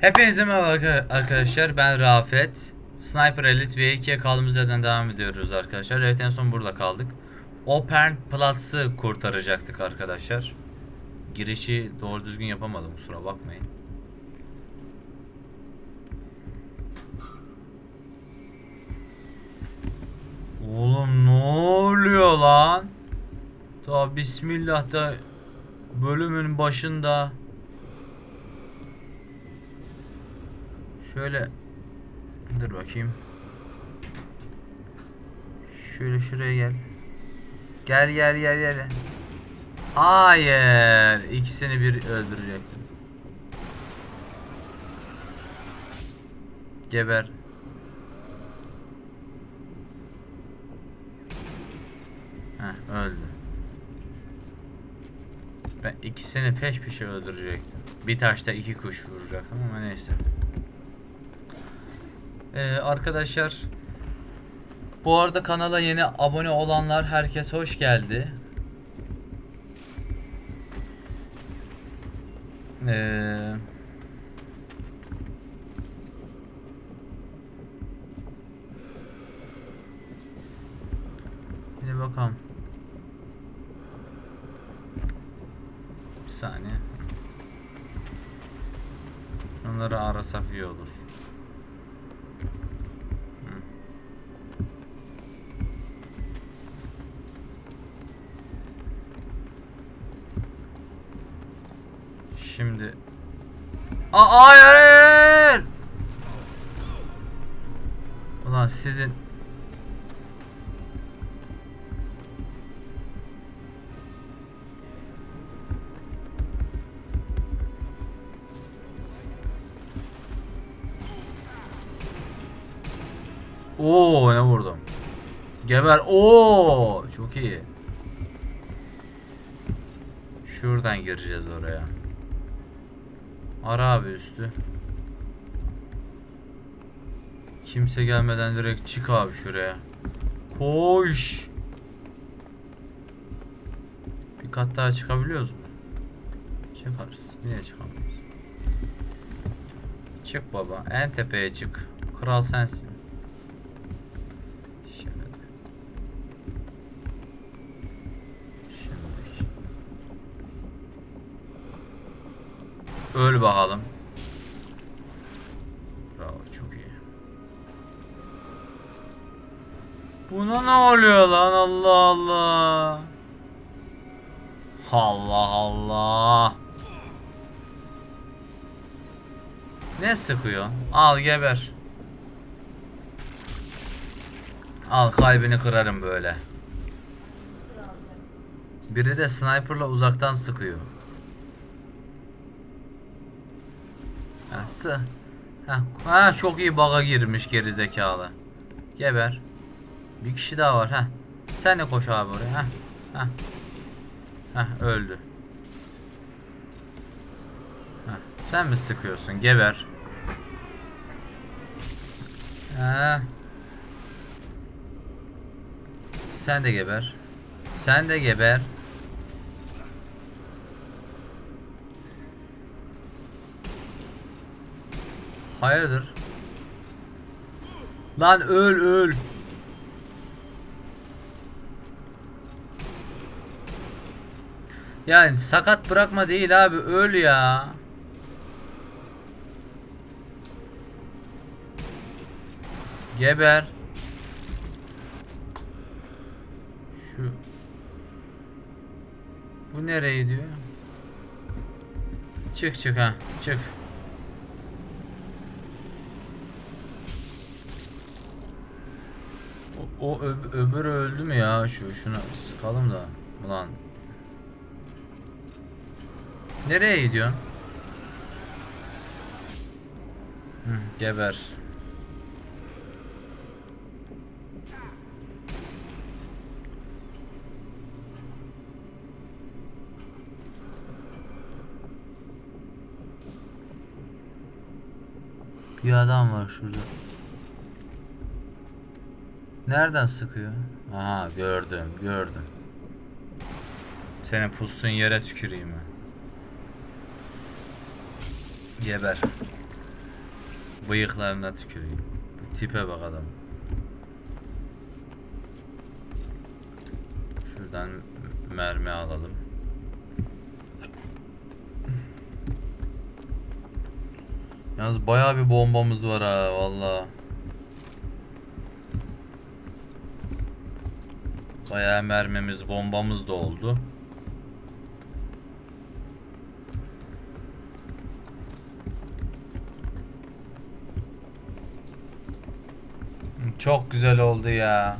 Hepinize merhaba arka- arkadaşlar. Ben Rafet. Sniper Elite V2'ye kaldığımız yerden devam ediyoruz arkadaşlar. Evet en son burada kaldık. Open Platz'ı kurtaracaktık arkadaşlar. Girişi doğru düzgün yapamadım kusura bakmayın. Oğlum ne oluyor lan? Ta bismillah da bölümün başında Şöyle dur bakayım. Şöyle şuraya gel. Gel gel gel gel. Hayır, ikisini bir öldürecektim. Geber. Heh, öldü. Ben ikisini peş peşe öldürecektim. Bir taşta iki kuş vuracaktım ama neyse. Ee, arkadaşlar bu arada kanala yeni abone olanlar herkes hoş geldi. Ee, Şimdi bakalım. Bir saniye. Onları arasak iyi olur. Hı. Şimdi Aa, hayır! Ulan sizin Oo ne vurdum. Geber. Oo çok iyi. Şuradan gireceğiz oraya. Ara abi üstü. Kimse gelmeden direkt çık abi şuraya. Koş. Bir kat daha çıkabiliyoruz mu? Çıkarız. Niye çıkamıyoruz? Çık baba. En tepeye çık. Kral sensin. Şöyle. Şimdi. Öl bakalım. Bravo çok iyi. Buna ne oluyor lan Allah Allah. Allah Allah. Ne sıkıyor? Al geber. Al kalbini kırarım böyle. Biri de sniperla uzaktan sıkıyor. Ha. Ha, ha çok iyi baga girmiş geri zekalı. Geber. Bir kişi daha var ha. Sen de koş abi oraya ha. Ha. Ha öldü. Ha, sen mi sıkıyorsun? Geber. Ha. Sen de geber. Sen de geber. Hayırdır? Lan öl öl. Yani sakat bırakma değil abi öl ya. Geber. Şu Bu nereye gidiyor? Çık çık ha çık. O, öb- öbürü öldü mü ya? Şu şunu sıkalım da. Ulan. Nereye gidiyorsun? Hı, geber. Bir adam var şurada. Nereden sıkıyor? Aha gördüm gördüm. Senin pustuğun yere tüküreyim ben. Geber. Bıyıklarına tüküreyim. Tipe bak adam. Şuradan mermi alalım. Yalnız bayağı bir bombamız var ha valla. Bayağı mermimiz, bombamız da oldu. Çok güzel oldu ya.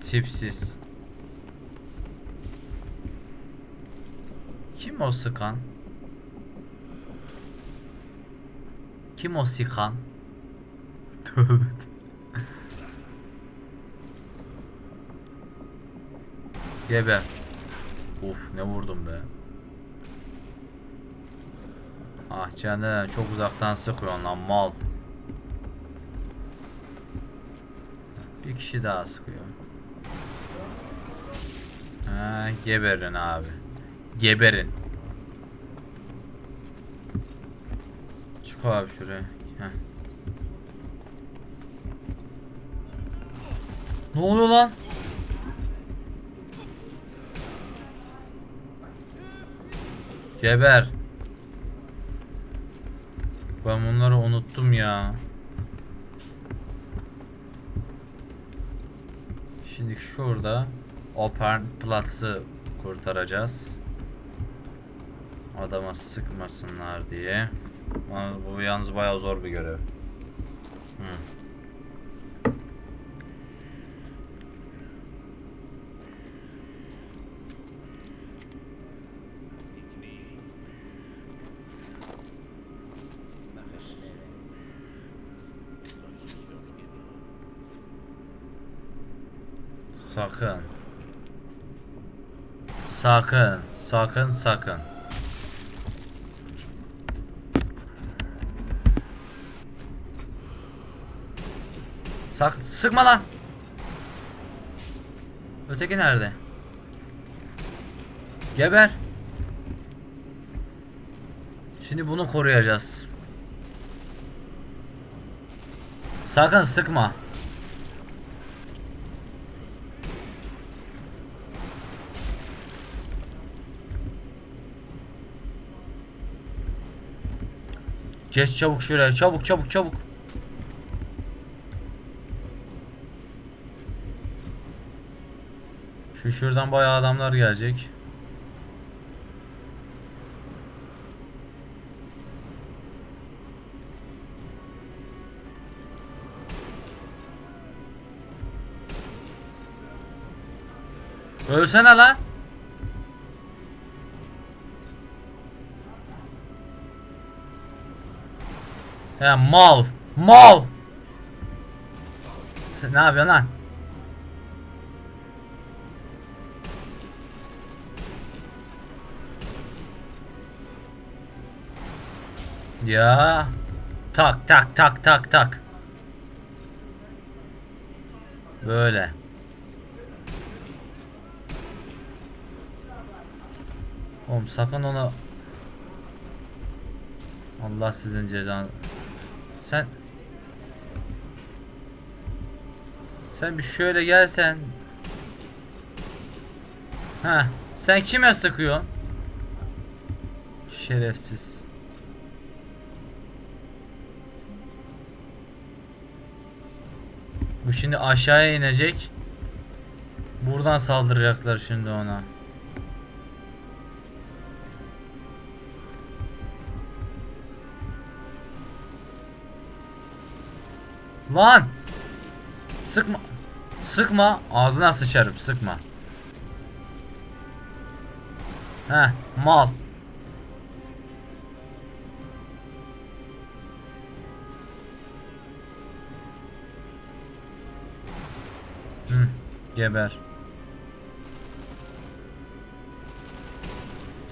Tipsiz. Kim o sıkan? Kim o sıkan? Tövbe. Geber. Uf ne vurdum be. Ah canım çok uzaktan sıkıyorsun lan mal. Bir kişi daha sıkıyor. Ha, geberin abi. Geberin. Çık abi şuraya. Heh. Ne oluyor lan? Geber. Ben bunları unuttum ya. Şimdi şurada Open Platz'ı kurtaracağız. Adama sıkmasınlar diye. Bu yalnız bayağı zor bir görev. Hı. Sakın. Sakın. Sakın sakın. Sak sıkma lan. Öteki nerede? Geber. Şimdi bunu koruyacağız. Sakın sıkma. Geç çabuk şuraya. Çabuk çabuk çabuk. Şu şuradan bayağı adamlar gelecek. Ölsene lan. He mal. Mal. Sen ne yapıyorsun lan? Ya. Tak tak tak tak tak. Böyle. Oğlum sakın ona Allah sizin cezanı. Sen Sen bir şöyle gelsen. Ha, sen kime sıkıyorsun? Şerefsiz. Bu şimdi aşağıya inecek. Buradan saldıracaklar şimdi ona. Lan! Sıkma. Sıkma. Ağzına sıçarım. Sıkma. Heh, mal. Hı, geber.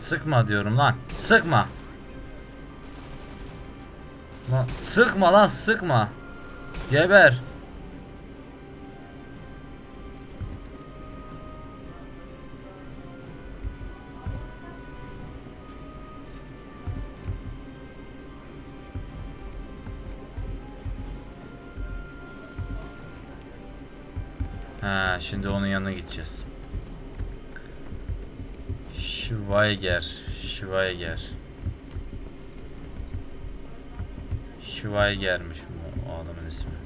Sıkma diyorum lan. Sıkma. Lan sıkma lan sıkma. Geber. Ha, şimdi onun yanına gideceğiz. Schweiger, Schweiger. Schweiger'miş bu adamın ismi.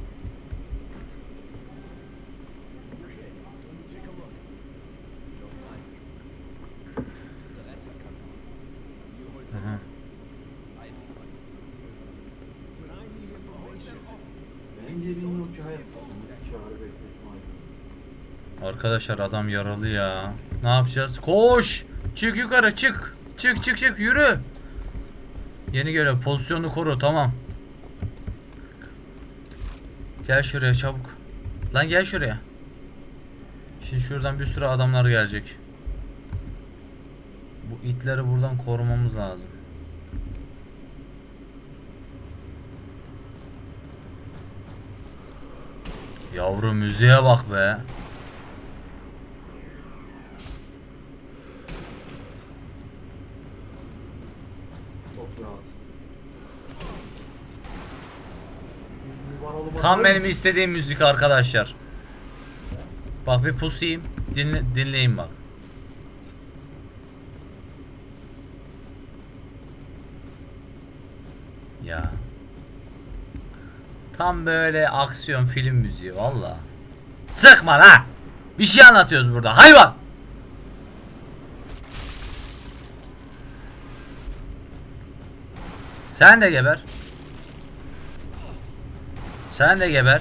Arkadaşlar adam yaralı ya. Ne yapacağız? Koş! Çık yukarı çık. Çık çık çık yürü. Yeni görev pozisyonu koru tamam. Gel şuraya çabuk. Lan gel şuraya. Şimdi şuradan bir sürü adamlar gelecek. Bu itleri buradan korumamız lazım. Yavru müziğe bak be. Tam benim istediğim müzik arkadaşlar. Bak bir pusayım. Dinle, dinleyin bak. Ya. Tam böyle aksiyon film müziği valla. Sıkma la. Bir şey anlatıyoruz burada. Hayvan. Sen de geber. Sen de geber.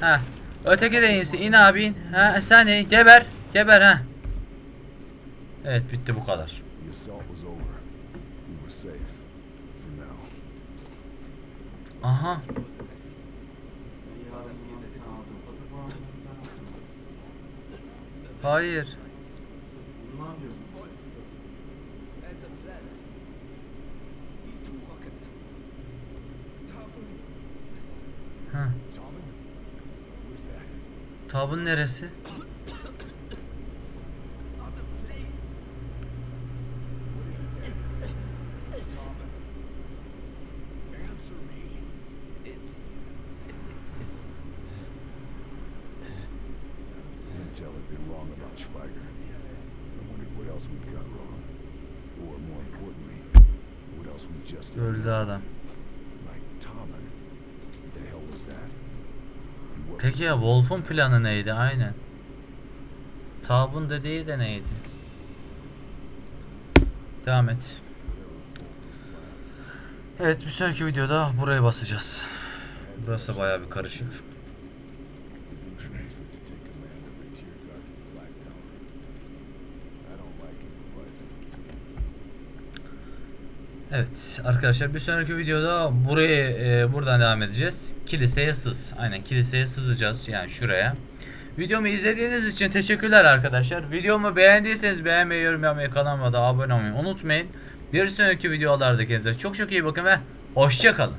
Ha. Öteki de insin. İn abi in. Ha sen in. Geber. Geber ha. Evet bitti bu kadar. The assault was over. Else we'd got wrong. Or more importantly, what else we just Öldü adam. Like Tommen. What the hell was that? Peki ya Wolf'un planı neydi? Aynen. Tabun dediği de neydi? Devam et. Evet bir sonraki videoda buraya basacağız. Burası bayağı bir karışık. Evet arkadaşlar bir sonraki videoda burayı e, buradan devam edeceğiz. Kiliseye sız. Aynen kiliseye sızacağız yani şuraya. Videomu izlediğiniz için teşekkürler arkadaşlar. Videomu beğendiyseniz beğenmeyi, yorum yapmayı, kanalıma da abone olmayı unutmayın. Bir sonraki videolarda kendinize çok çok iyi bakın ve hoşça kalın.